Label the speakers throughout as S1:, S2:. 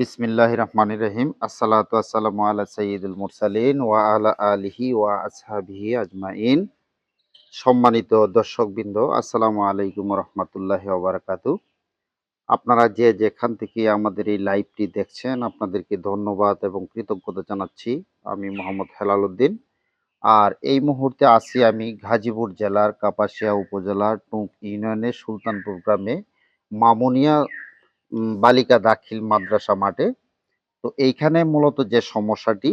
S1: বিসমিল্লাহ রহমান রহিম। আসসালাতু আসসালামু আলা সঈদুল মুরসালিন ওয়া আলা আলিহি ওয়া আসহাবিহি আজমাইন। সম্মানিত দর্শকবৃন্দ, আসসালামু আলাইকুম রহমতুল্লাহ ওবরাকাতু আপনারা যে যেখান থেকে আমাদের এই লাইভটি দেখছেন, আপনাদেরকে ধন্যবাদ এবং কৃতজ্ঞতা জানাচ্ছি। আমি মোহাম্মদ হেলাল উদ্দিন। আর এই মুহূর্তে আছি আমি গাজীপুর জেলার কাপাসিয়া উপজেলার টুঁক ইউনিয়নের সুলতানপুর গ্রামে মামুনিয়া বালিকা দাখিল মাদ্রাসা মাঠে। তো এইখানে মূলত যে সমস্যাটি,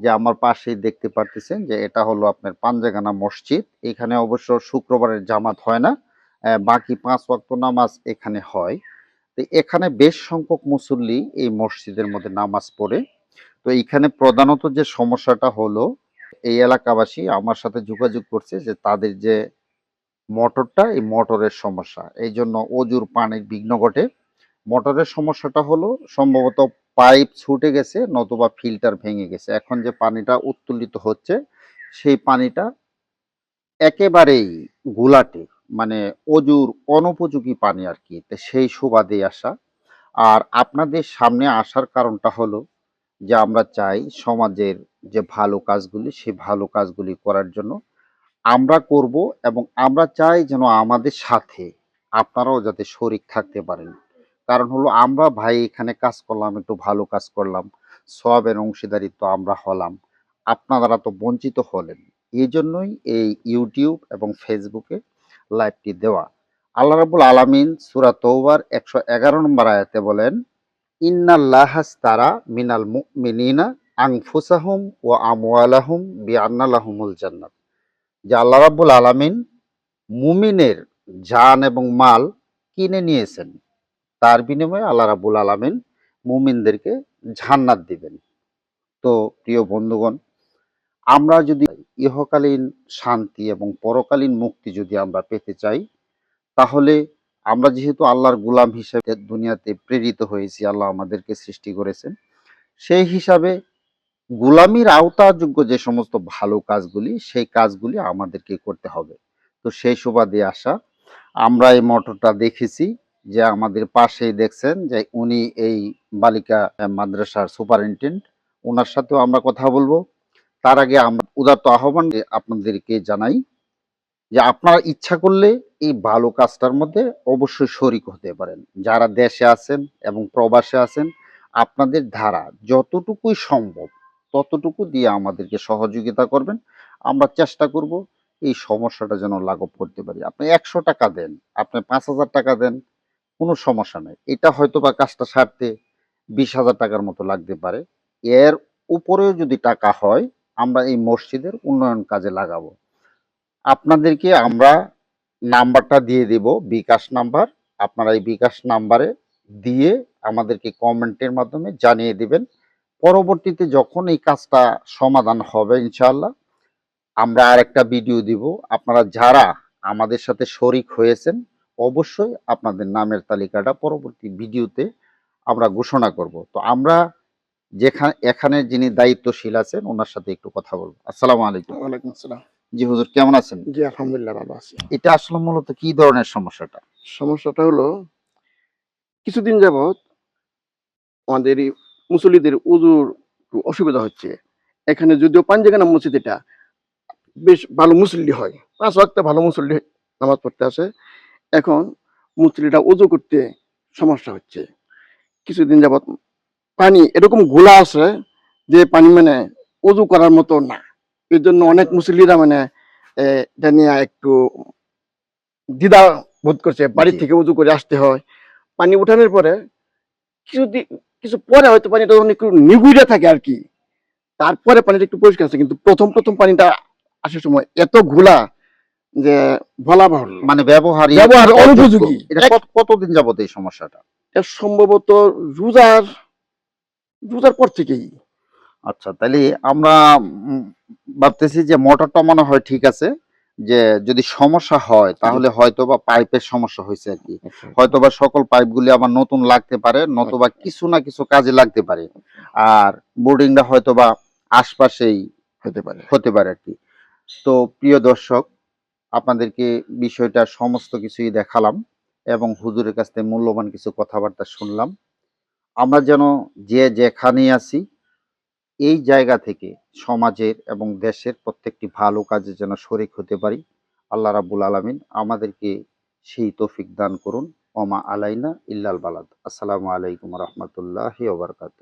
S1: যে আমার পাশেই দেখতে পারতেছেন যে এটা হলো আপনার পাঞ্জাগানা মসজিদ। এখানে অবশ্য শুক্রবারের জামাত হয় না বাকি পাঁচ ওয়াক্ত নামাজ এখানে হয়। তো এখানে বেশ সংখ্যক মুসল্লি এই মসজিদের মধ্যে নামাজ পড়ে। তো এইখানে প্রধানত যে সমস্যাটা হলো, এই এলাকাবাসী আমার সাথে যোগাযোগ করছে যে তাদের যে মোটরটা, এই মোটরের সমস্যা। এই জন্য অজুর পানির বিঘ্ন ঘটে। মোটরের সমস্যাটা হলো সম্ভবত পাইপ ছুটে গেছে নতুবা ফিল্টার ভেঙে গেছে। এখন যে পানিটা উত্তোলিত হচ্ছে, সেই পানিটা একেবারেই গুলাটে মানে অজুর অনুপযোগী পানি আর কি। সেই সুবাদে আসা। আর আপনাদের সামনে আসার কারণটা হলো যে আমরা চাই সমাজের যে ভালো কাজগুলি, সেই ভালো কাজগুলি করার জন্য আমরা করব এবং আমরা চাই যেন আমাদের সাথে আপনারাও যাতে শরিক থাকতে পারেন। কারণ হলো আমরা, ভাই, এখানে কাজ করলাম, একটু ভালো কাজ করলাম। সবের অংশীদারিত্ব আমরা হলাম। আপনারা তো বঞ্চিত হলেন। এই জন্যই এই ইউটিউব এবং ফেসবুকে লাইভটি দেওয়া। আল্লাহ রাবুল আলামিন সুরা তৌবার একশো এগারো নম্বর আয়াতে বলেন ইন্নাল্লাহাস তারা মিনাল মুমিনিনা আংফুসাহুম ও আমওয়ালাহুম বিআন্নালাহুমুল জান্নাত। যে আল্লাহ রাব্বুল আলামিন মুমিনের জান এবং মাল কিনে নিয়েছেন। তার বিনিময়ে আল্লাহ রাব্বুল আলামিন মুমিনদেরকে ঝান্নাত দিবেন। তো প্রিয় বন্ধুগণ, আমরা যদি ইহকালীন শান্তি এবং পরকালীন মুক্তি যদি আমরা পেতে চাই, তাহলে আমরা যেহেতু আল্লাহর গুলাম হিসেবে দুনিয়াতে প্রেরিত হয়েছি, আল্লাহ আমাদেরকে সৃষ্টি করেছেন, সেই হিসাবে গুলামির আওতাযোগ্য যে সমস্ত ভালো কাজগুলি, সেই কাজগুলি আমাদেরকে করতে হবে। তো সেই সুবাদে আসা আমরা এই মোটরটা দেখেছি। যে আমাদের পাশেই দেখছেন যে উনি এই বালিকা মাদ্রাসার সুপারিনটেন্ডেন্ট। ওনার সাথেও আমরা কথা বলব। তার আগে আমরা উদাত্ত আহ্বান আপনাদেরকে জানাই যে আপনারা ইচ্ছা করলে এই ভালো কাজটার মধ্যে অবশ্যই শরিক হতে পারেন। যারা দেশে আছেন এবং প্রবাসে আছেন, আপনাদের ধারা যতটুকুই সম্ভব ততটুকু দিয়ে আমাদেরকে সহযোগিতা করবেন। আমরা চেষ্টা করব এই সমস্যাটা যেন লাঘব করতে পারি। আপনি একশো টাকা দেন, আপনি পাঁচ হাজার টাকা দেন কোনো সমস্যা নেই। এটা হয়তো বা কাজটা সারতে বিশ হাজার টাকার মতো লাগতে পারে। এর উপরেও যদি টাকা হয়, আমরা এই মসজিদের উন্নয়ন কাজে লাগাবো। আপনাদেরকে আমরা নাম্বারটা দিয়ে দেব, বিকাশ নাম্বার। আপনারা এই বিকাশ নাম্বারে দিয়ে আমাদেরকে কমেন্টের মাধ্যমে জানিয়ে দিবেন। পরবর্তীতে যখন এই কাজটা সমাধান হবে ইনশাল্লাহ আমরা আরেকটা ভিডিও দিব। আপনারা যারা আমাদের সাথে শরিক হয়েছেন অবশ্যই আপনাদের নামের তালিকাটা পরবর্তী ভিডিওতে আমরা ঘোষণা করব। তো আমরা যেখানে এখানে যিনি দায়িত্বশীল আছেন ওনার সাথে একটু কথা বলব। আসসালামু আলাইকুম।
S2: ওয়ালাইকুম আসসালাম।
S1: জি হুজুর কেমন আছেন?
S2: জি আলহামদুলিল্লাহ ভালো আছি।
S1: এটা আসলে মূলত কি ধরনের সমস্যাটা?
S2: সমস্যাটা হলো কিছুদিন যাবৎ আমাদের এই মুসল্লিদের উজুর একটু অসুবিধা হচ্ছে। এখানে যদিও পাঞ্জাগানা মসজিদ এটা বেশ ভালো মুসল্লি হয়। পাঁচ ওয়াক্তে ভালো মুসল্লি নামাজ পড়তে আসে। এখন মুসল্লিটা উজু করতে সমস্যা হচ্ছে। কিছুদিন যাবৎ পানি এরকম গোলা আছে যে পানি মানে উজু করার মতো না। এর জন্য অনেক মুসলিরা মানে এ, এটা নিয়ে একটু দ্বিধা বোধ করছে। বাড়ি থেকে উজু করে আসতে হয়। পানি উঠানোর পরে কিছুদিন কিছু পরে হয়তো পানিটা তখন একটু নিগুড়ে থাকে আর কি। তারপরে পানিটা একটু পরিষ্কার আছে কিন্তু প্রথম প্রথম পানিটা আসার সময় এত ঘোলা যে বলা বাহুল্য
S1: মানে ব্যবহার
S2: ব্যবহার অনুপযোগী।
S1: এটা কতদিন যাবত এই সমস্যাটা?
S2: এটা সম্ভবত রোজার রোজার পর থেকেই।
S1: আচ্ছা তাহলে আমরা ভাবতেছি যে মোটরটা মনে হয় ঠিক আছে যে যদি সমস্যা হয় তাহলে হয়তো বা পাইপের সমস্যা হয়েছে আর কি। হয়তো বা সকল পাইপগুলি আবার নতুন লাগতে পারে নতুবা কিছু না কিছু কাজে লাগতে পারে। আর বোর্ডিংটা হয়তো বা আশপাশেই
S2: হতে পারে।
S1: হতে পারে আর কি। তো প্রিয় দর্শক আপনাদেরকে বিষয়টা সমস্ত কিছুই দেখালাম এবং হুজুরের কাছ থেকে মূল্যবান কিছু কথাবার্তা শুনলাম। আমরা যেন যে যেখানে আছি, এই জায়গা থেকে সমাজের এবং দেশের প্রত্যেকটি ভালো কাজে যেন শরিক হতে পারি। আল্লাহ রাব্বুল আলামিন আমাদেরকে সেই তৌফিক দান করুন। ওমা আলাইনা ইল্লাল বালাদ। আসসালামু আলাইকুম রহমতুল্লাহি ওবরকাত